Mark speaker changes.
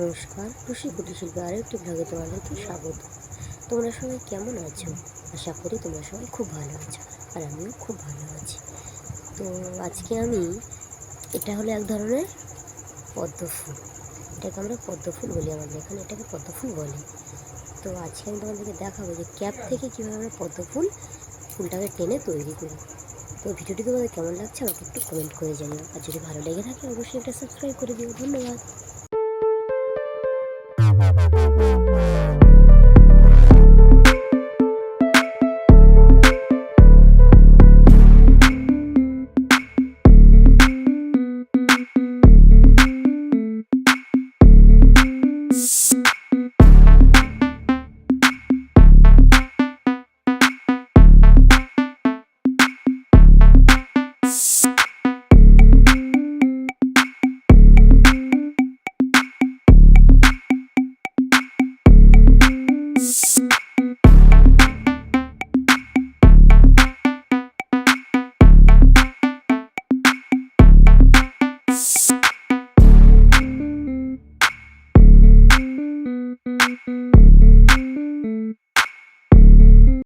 Speaker 1: নমস্কার খুশি কুটির শিল্পী আরেকটি ব্লগে তোমাদেরকে স্বাগত। তোমরা সবাই কেমন আছো? আশা করি তোমরা সবাই খুব ভালো আছো আর আমিও খুব ভালো আছি। তো আজকে আমি, এটা হলো এক ধরনের পদ্ম ফুল। এটাকে আমরা পদ্ম ফুল বলি আমাদের এখানে, এটাকে পদ্ম ফুল বলে। তো আজকে আমি তোমাদেরকে দেখাবো যে ক্যাপ থেকে কীভাবে আমরা পদ্ম ফুল, ফুলটাকে টেনে তৈরি করি। তো ভিডিওটি তোমাদের কেমন লাগছে আমাকে একটু কমেন্ট করে জানিও। আর যদি ভালো লেগে থাকে, অবশ্যই একটা সাবস্ক্রাইব করে দিও। ধন্যবাদ। you you